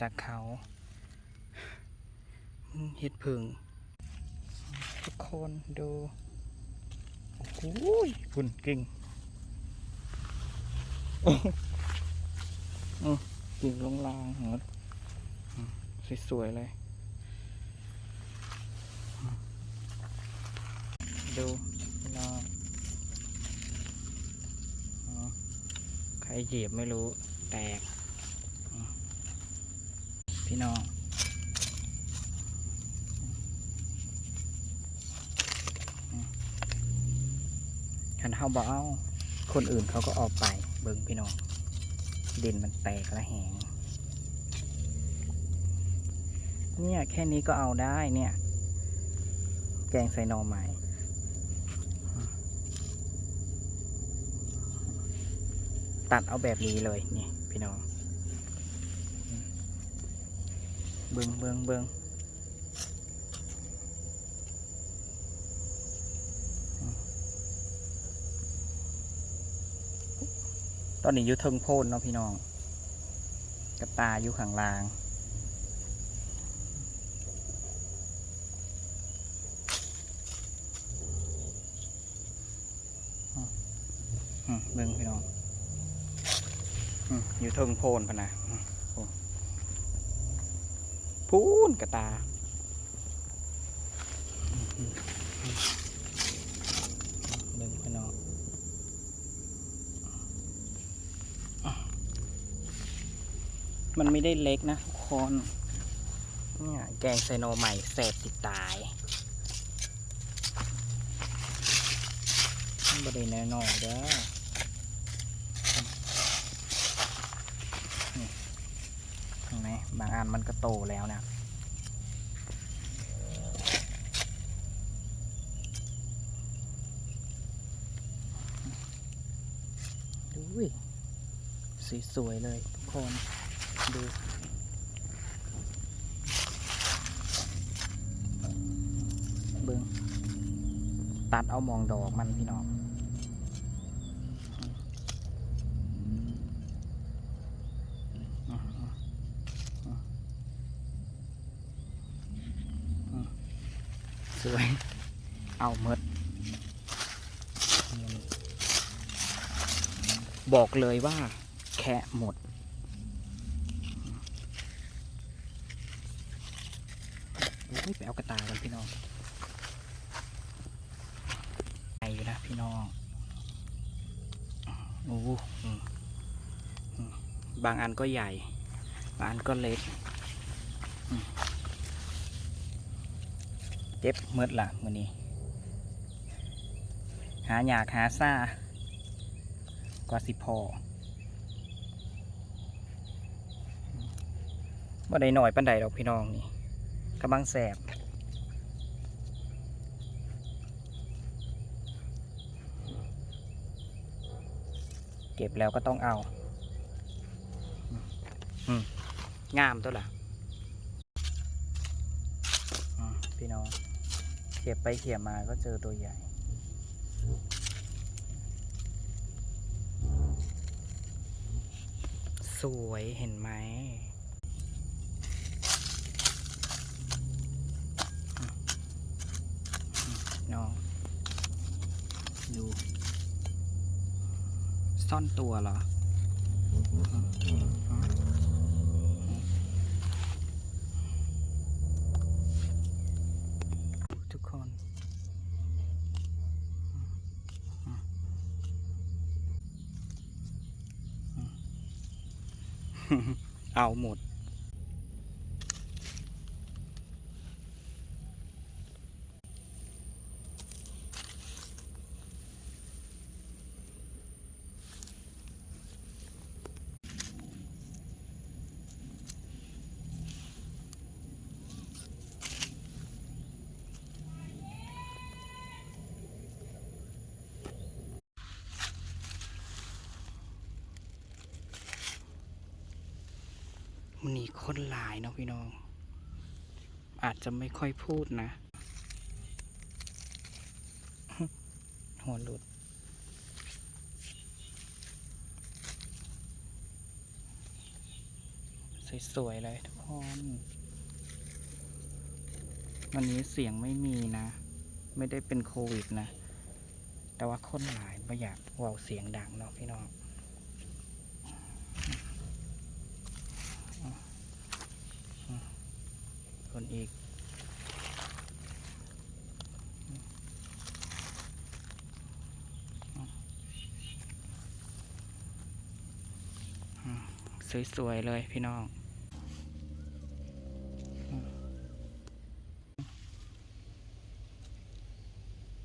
จากเขาเห็ดผึ่งทุกคนดู โอ้โหคุณเก่งกิ่งลงลางเหรออืมสวยๆเลย ดูน้องใครเหยียบไม่รู้ แตก น้องคันเฮาบ่เอาคนอื่นเขาก็ออกไปเบิ่งพี่น้องดินมันแตกและแหงเนี่ยแค่นี้ก็เอาได้เนี่ย แกงใส่หน่อไม้ตัดเอาแบบนี้เลยนี่พี่น้อง เบิงเบิงเบิงตอนนี้อยู่เทิงโพนเนาะพี่น้องกระตาอยู่ข้างล่างอืมเบิ่งพี่น้องอืมอยู่เทิงโพนพะนะ พูนกระตาเบิ่งพี่น้องอะมันไม่ได้เล็กนะทุกคนเนี่ยแกงไซโนใหม่แสบติดตายมันบ่ได้แน่นอนเด้อนี่เห็นไหม บางอันมันก็โตแล้วนะดูสิสวยๆเลยทุกคนดูเบิ้งตัดเอามองดอกมันพี่น้อง เอาหมดบอกเลยว่า แค่หมดอุ๊ยไปเอากระตากันพี่น้องใหญ่อยู่นะพี่น้อง โอ้โหบางอันก็ใหญ่ บางอันก็เล็ก เจ็บเมืดละมือนี้ หาอยากหาซ่ากว่าสิพอบ่ได้หน่อยปันใดดอกพี่น้องนี่กำลังแสบเก็บแล้วก็ต้องเอาอืมงามตัวล่ะพี่น้องเก็บไปเขี่ยมาก็เจอตัวใหญ่ สวยเห็นไหม น้อง ดู ซ่อนตัวเหรอ ทุกคน เอาหมด มันนี่คนหลายเนาะพี่น้อง อาจจะไม่ค่อยพูดนะ หัวหลุดสสวยๆเลยทุกคนวันนี้เสียงไม่มีนะ ไม่ได้เป็นโควิดนะ แต่ว่าคนหลายไม่อยากเว่าเสียงดังเนาะพี่น้อง คนอีกสวยๆเลยพี่น้อง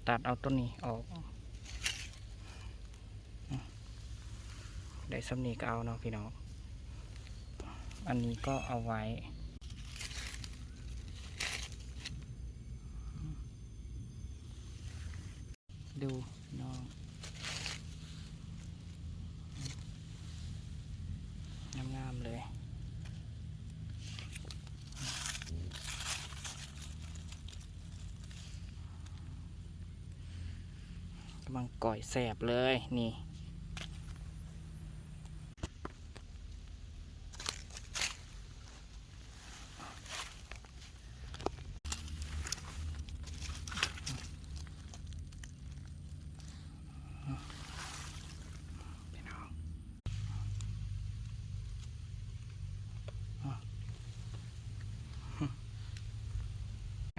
ตัดเอาต้นนี้ออก ได้สำนีก็เอาเนาะพี่น้อง อันนี้ก็เอาไว้ ดูน้องงามๆเลย กำลังก่อยแสบเลยนี่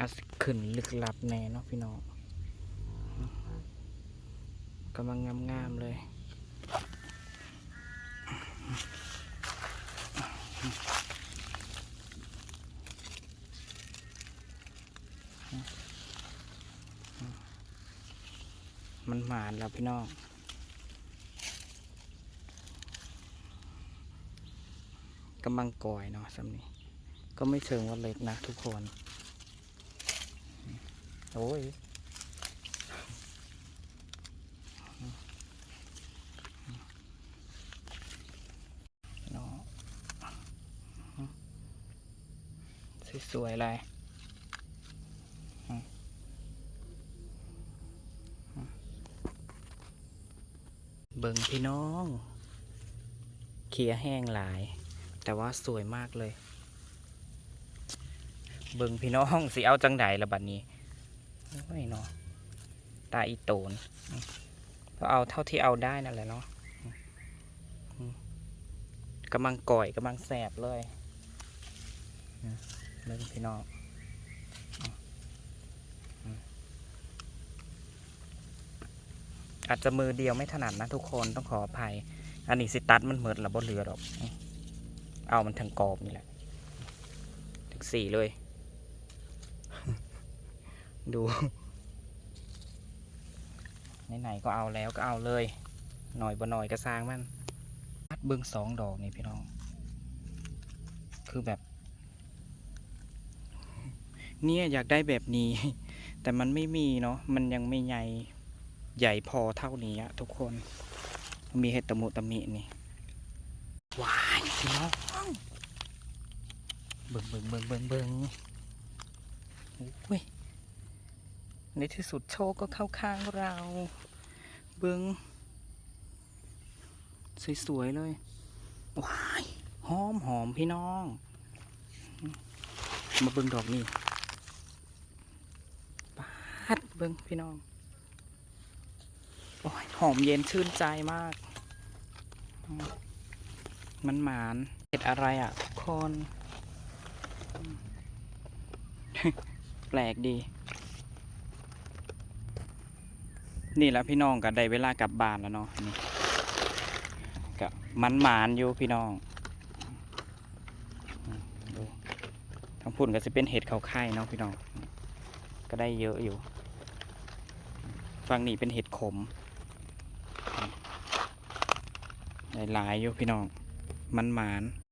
สขึ้นลึกลับแน่เนาะพี่น้องกำลังงามๆเลยมันหมานแล้วพี่น้องกำลังก่อยเนาะสำนี้ก็ไม่เชิงว่าเล็กนะทุกคน โอ้ยเนาะสวยๆเลยเบิ่งพี่น้อง เขียแห้งหลาย แต่ว่าสวยมากเลย เบิ่งพี่น้องสิเอาจังใดละบัดนี้ โอ้ยเนาะตาอีโตนก็เอาเท่าที่เอาได้นั่นแหละเนาะกำลังก่อยกำลังแสบเลยเล่นพี่น้องอาจจะมือเดียวไม่ถนัดนะทุกคนต้องขออภัย อันนี้สิตัดมันเหมือนระบบเรือดอก เอามันทั้งกรอบนี่แหละถึงสี่เลย ดู ไหนๆก็เอาแล้วก็เอาเลย หน่อยบ่หน่อยก็สร้างมันพัดเบิ้งสองดอกนี่พี่น้อง คือแบบ เนี่ยอยากได้แบบนี้ แต่มันไม่มีเนาะ มันยังไม่ใหญ่ ใหญ่พอเท่านี้อะทุกคน มีเห็ดตะมุตะมินี่ว้ายพี่น้องเบิ้งเบิ้งเบิ้งเบิ้งเบิ้งโอ้ย ในที่สุดโชคก็เข้าข้างเราเบิ้งสวย ๆ เลย ว้าย หอมหอมพี่น้อง มาเบิ่งดอกนี่ปาดเบิ่งพี่น้อง โอ้ย หอมเย็นชื่นใจมาก มันหมานเห็ดอะไรอะทุกคนอืมแปลกดี นี่แหละพี่น้องก็ได้เวลากลับบ้านแล้วเนาะนี่ก็มันหมานอยู่พี่น้องทั้งพุ่นก็จะเป็นเห็ดเขาไข่เนาะพี่น้อง ก็ได้เยอะอยู่ฝั่งนี้เป็นเห็ดขมหลายๆอยู่พี่น้อง มันหมาน